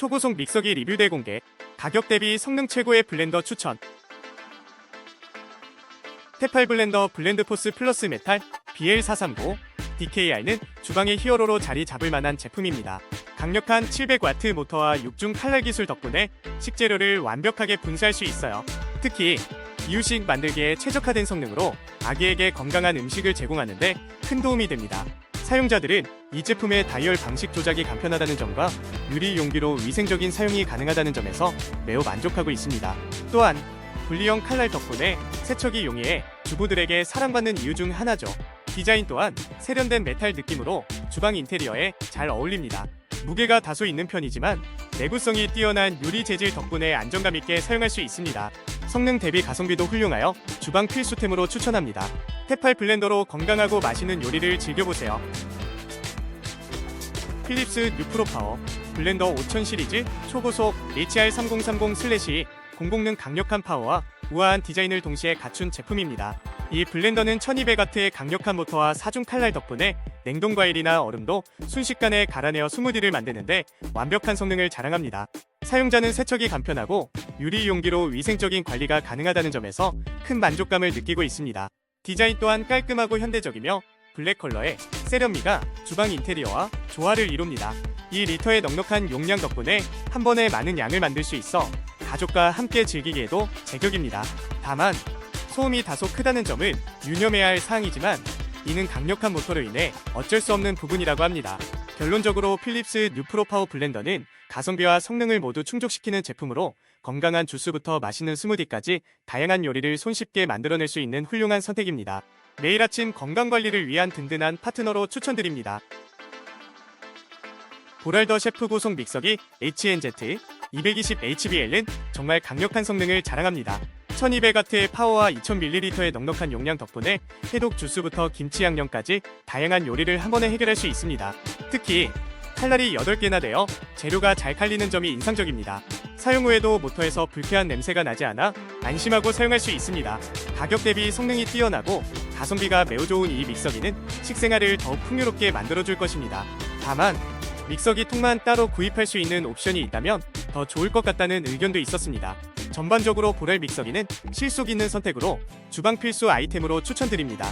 초고속 믹서기 리뷰 대공개 가격 대비 성능 최고의 블렌더 추천 테팔 블렌더 블렌드 포스 플러스 메탈 BL439 DKR는 주방의 히어로로 자리 잡을 만한 제품입니다. 강력한 700와트 모터와 6중 칼날 기술 덕분에 식재료를 완벽하게 분쇄할 수 있어요. 특히 이유식 만들기에 최적화된 성능으로 아기에게 건강한 음식을 제공하는데 큰 도움이 됩니다. 사용자들은 이 제품의 다이얼 방식 조작이 간편하다는 점과 유리 용기로 위생적인 사용이 가능하다는 점에서 매우 만족하고 있습니다. 또한 분리형 칼날 덕분에 세척이 용이해 주부들에게 사랑받는 이유 중 하나죠. 디자인 또한 세련된 메탈 느낌으로 주방 인테리어에 잘 어울립니다. 무게가 다소 있는 편이지만 내구성이 뛰어난 유리 재질 덕분에 안정감 있게 사용할 수 있습니다. 성능 대비 가성비도 훌륭하여 주방 필수템으로 추천합니다. 테팔 블렌더로 건강하고 맛있는 요리를 즐겨보세요. 필립스 뉴프로 파워 블렌더 5000 시리즈 초고속 HR3030 슬래시 공공능 강력한 파워와 우아한 디자인을 동시에 갖춘 제품입니다. 이 블렌더는 1200W의 강력한 모터와 사중 칼날 덕분에 냉동 과일이나 얼음도 순식간에 갈아내어 스무디를 만드는데 완벽한 성능을 자랑합니다. 사용자는 세척이 간편하고 유리 용기로 위생적인 관리가 가능하다는 점에서 큰 만족감을 느끼고 있습니다. 디자인 또한 깔끔하고 현대적이며 블랙 컬러의 세련미가 주방 인테리어와 조화를 이룹니다. 이 리터의 넉넉한 용량 덕분에 한 번에 많은 양을 만들 수 있어 가족과 함께 즐기기에도 제격입니다. 다만 소음이 다소 크다는 점은 유념해야 할 사항이지만 이는 강력한 모터로 인해 어쩔 수 없는 부분이라고 합니다. 결론적으로 필립스 뉴프로 파워 블렌더는 가성비와 성능을 모두 충족시키는 제품으로 건강한 주스부터 맛있는 스무디까지 다양한 요리를 손쉽게 만들어낼 수 있는 훌륭한 선택입니다. 매일 아침 건강관리를 위한 든든한 파트너로 추천드립니다. 보랄더 셰프 고속 믹서기 HNZ 220HBL은 정말 강력한 성능을 자랑합니다. 1200W의 파워와 2000ml의 넉넉한 용량 덕분에 해독 주스부터 김치 양념까지 다양한 요리를 한 번에 해결할 수 있습니다. 특히 칼날이 8개나 되어 재료가 잘 칼리는 점이 인상적입니다. 사용 후에도 모터에서 불쾌한 냄새가 나지 않아 안심하고 사용할 수 있습니다. 가격 대비 성능이 뛰어나고 가성비가 매우 좋은 이 믹서기는 식생활을 더욱 풍요롭게 만들어줄 것입니다. 다만 믹서기 통만 따로 구입할 수 있는 옵션이 있다면 더 좋을 것 같다는 의견도 있었습니다. 전반적으로 보랄 믹서기는 실속 있는 선택으로 주방 필수 아이템으로 추천드립니다.